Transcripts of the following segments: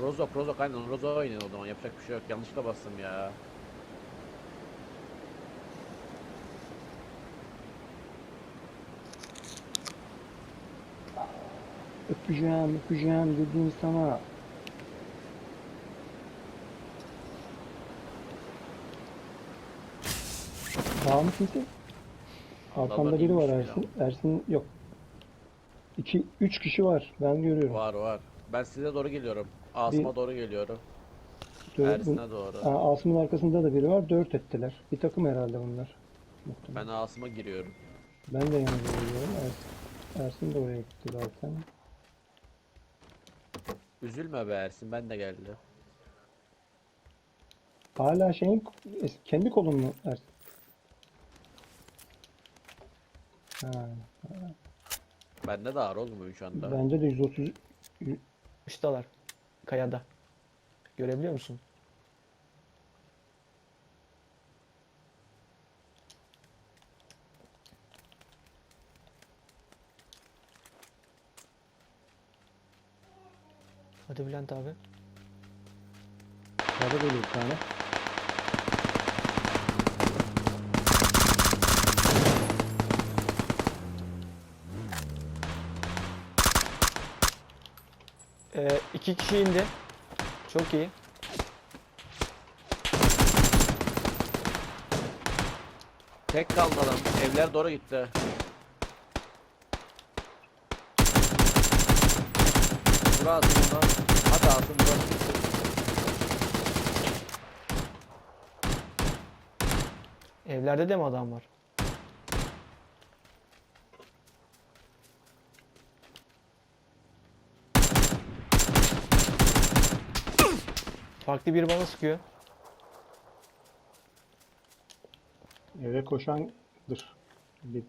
Rozok Rozok aynen Rozok oynayın o zaman yapacak bir şey yok yanlışlıkla bastım ya. Öpeceğim, öpeceğim dediğim sana. Var mı kimse? Arkamda biri var Ersin. Ersin yok. İki, üç kişi var. Ben görüyorum. Var var. Ben size doğru geliyorum. Asım'a doğru geliyorum. Dört- bu- Ersin'e doğru. Aa, Asım'ın arkasında da biri var. Dört ettiler. Bir takım herhalde bunlar. Muhtemelen. Ben Asım'a giriyorum. Ben de yanına geliyorum. Ersin, Ersin de oraya gitti zaten. Üzülme be Ersin ben de geldi. Hala şeyin kendi kolun mu Ersin? Ha, Bende de ağır olmuyor şu anda. bende de 130 Ustalar. Kayada. Görebiliyor musun? Hadi Bülent abi. Sağda böyle bir tane. Ee, iki kişi indi. Çok iyi. Tek kaldı adam. Evler doğru gitti. Bura Asım ondan. Hadi burası gitsin. Evlerde de mi adam var? Farklı biri bana sıkıyor. Eve koşandır. Bir-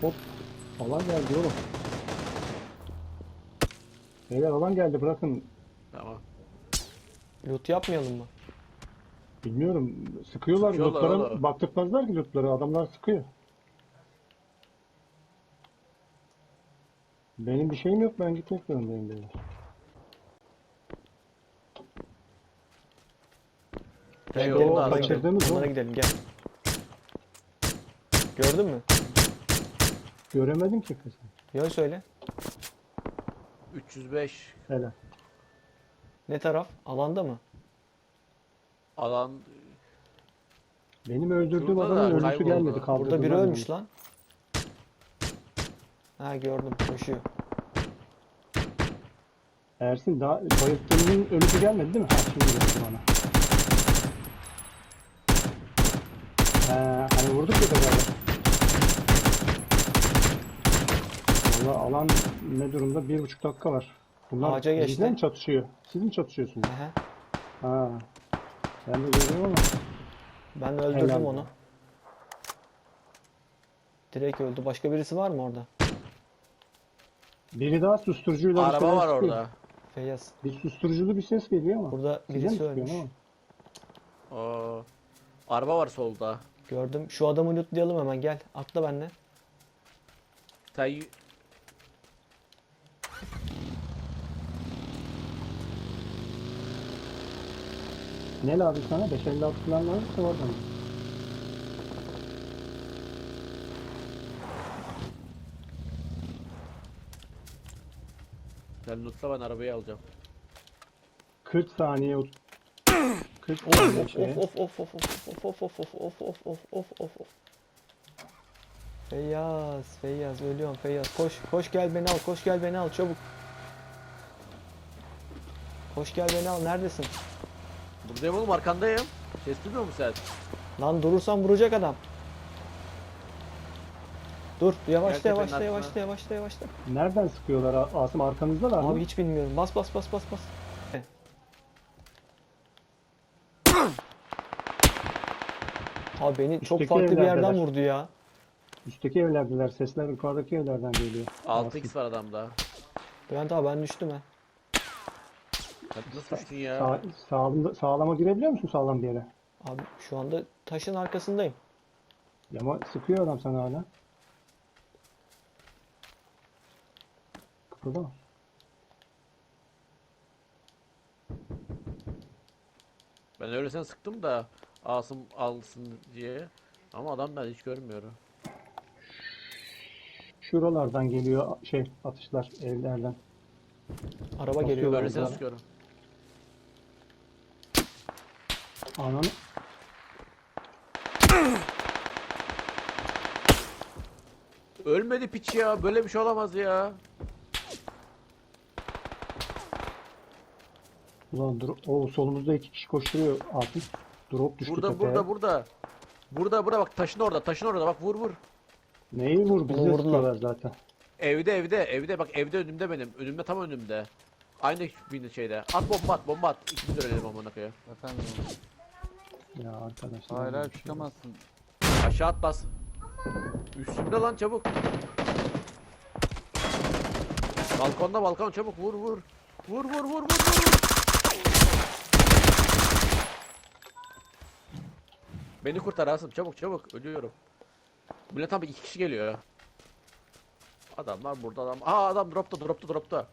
Hop. Alan geldi oğlum. Beyler alan geldi bırakın. Tamam. Loot yapmayalım mı? Bilmiyorum. Sıkıyorlar. Sıkıyorlar lootlara oğlum. baktırtmazlar ki lootlara. Adamlar sıkıyor. Benim bir şeyim yok. Ben gitmek zorundayım beyler. Gel Hey, gidelim, onlar onlara kaçırdığımız gidelim. o. Onlara gidelim gel. Gördün mü? Göremedim ki kızım. Yön söyle. 305 Hele. Ne taraf? Alanda mı? alan Benim öldürdüğüm Şurada adamın da ölüsü kayboldu. gelmedi. Burada Burada biri ölmüş lan. Ha gördüm koşuyor. Ersin daha bayılttığının ölüsü gelmedi değil mi? Ha şimdi geldi bana. He, hani vurduk ya beraber. Valla alan ne durumda? Bir buçuk dakika var. Bunlar Ağaca geçti. bizden çatışıyor? Siz mi çatışıyorsunuz? Ehe. Ha. Ben de görüyorum ama. Ben de öldürdüm Helal. onu. Direkt öldü. Başka birisi var mı orada? Biri daha susturucuyla bir araba şeyler var sıkıyor. orada. Feyyaz. Bir susturuculu bir ses geliyor ama. Burada mi birisi sıkıyor, ölmüş. Oo. Araba var solda. Gördüm. Şu adamı lootlayalım hemen gel. Atla benimle. Sen y- Ne lazım sana? 556 falan varsa var sen lootla ben arabayı alacağım. 40 saniye ot- 40 Of saniye of şey. of of of of of of of of of of of of of of. Feyyaz, Feyyaz ölüyorum Feyyaz. Koş, koş gel beni al, koş gel beni al çabuk. Koş gel beni al, neredesin? Buradayım oğlum arkandayım. Ses duymuyor musun sen? Lan durursan vuracak adam. Dur, yavaşla Gel tepenin yavaşla yavaşla yavaşla yavaşla. Nereden sıkıyorlar A- Asım arkanızdalar mı? Abi hiç bilmiyorum. Bas bas bas bas bas. Abi beni çok Üstteki farklı bir yerden vurdu ya. Üstteki evlerdeler. Sesler yukarıdaki evlerden geliyor. 6x var adamda. Bülent abi ben düştüm ha. Sen nasıl düştün ya? Sağ, sağlamda, sağlama girebiliyor musun sağlam bir yere? Abi şu anda taşın arkasındayım. Ya Ama sıkıyor adam sana hala. Kıpırdama. Ben öylesine sıktım da Asım alsın diye. Ama adam ben hiç görmüyorum. Şuralardan geliyor şey atışlar evlerden. Araba geliyor. böyle. Öylesine sıkıyorum. Ananı Ölmedi piç ya. Böyle bir şey olamaz ya. Ulan dur o solumuzda iki kişi koşturuyor artık. Drop düştü Burada tepeye. burada burada. Burada burada bak taşın orada taşın orada bak vur vur. Neyi vur bizi vurdular. zaten. Evde evde evde bak evde önümde benim. Önümde tam önümde. Aynı bir şeyde. At bomba at bomba at. İkimiz ölelim amına koyayım. Efendim Ya arkadaşlar. hayır hayır şey çıkamazsın. Aşağı at bas. Üstümde lan çabuk. Balkonda balkon çabuk vur vur. Vur vur vur vur vur. Beni kurtar Asım çabuk çabuk ölüyorum. Millet tam iki kişi geliyor ya. Adamlar burada adam. Aa adam dropta dropta dropta.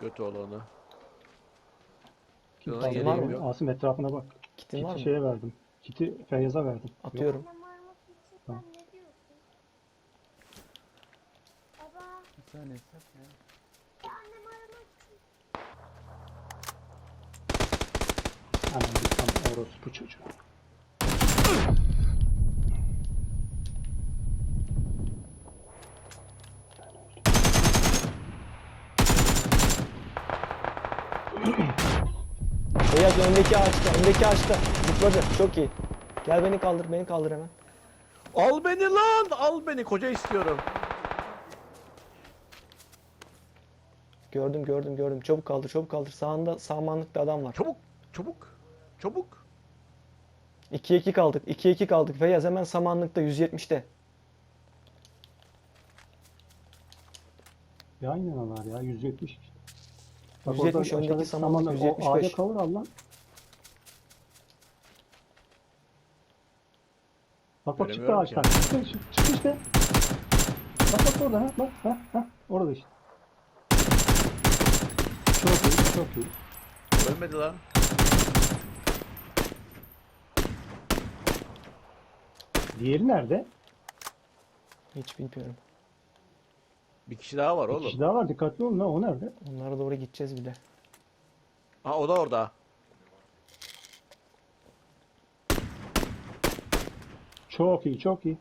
Götü olanı. Kaldı? geliyor Var mı? yok. Asım etrafına bak. Kitin var Kiti mı? şeye verdim. Kiti Feyyaz'a verdim. Yok. Atıyorum. Aramak için sen ne diyorsun? Baba, Bir saniye sen ya. ya annem aramak için. Hemen bir tam orospu çocuğu. Feyyaz öndeki ağaçta. Öndeki ağaçta. Zıpladı. Çok iyi. Gel beni kaldır. Beni kaldır hemen. Al beni lan al beni koca istiyorum. Gördüm gördüm gördüm. Çabuk kaldır çabuk kaldır. Sağında sağmanlıkta adam var. Çabuk çabuk çabuk. 2'ye 2 kaldık. 2'ye 2 kaldık. Feyyaz hemen samanlıkta 170'te. Yan yanalar ya 170 işte. 170 öndeki aşağıdaki samanlık, O 175. ağaca kavur al lan. Bak bak çıktı Göremiyorum ağaçtan. Çıktı, çıktı, çıktı işte. Bak bak orada ha bak ha ha orada işte. Çok iyi çok iyi. Ölmedi lan. Diğeri nerede? Hiç bilmiyorum. Bir kişi daha var Bir oğlum. kişi daha var dikkatli olun ha o nerede? Onlara doğru gideceğiz bir de. Ha o da orada. Çok iyi çok iyi.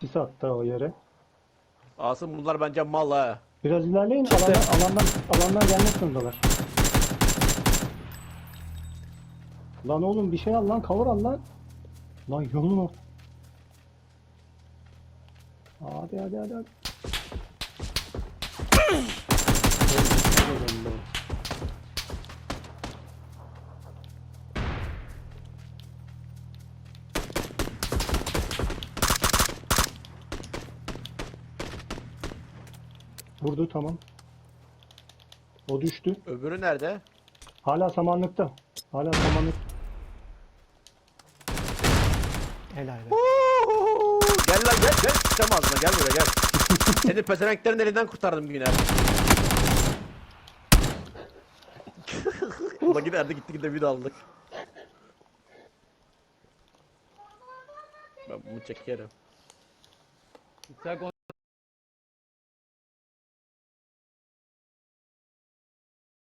Sis attı o yere. Asım bunlar bence mal ha. Biraz ilerleyin alandan, alandan, alandan gelmek zorundalar. Lan oğlum bir şey al lan kavur al lan. Lan yolun o. Hadi hadi hadi hadi. Vurdu tamam. O düştü. Öbürü nerede? Hala samanlıkta. Hala samanlık. Helal be. Gel lan gel gel. Sıçama ağzına gel buraya gel. Seni pezevenklerin elinden kurtardım yine. Ulan giderdi gitti gitti bir aldık. Ben bunu çekerim. Sen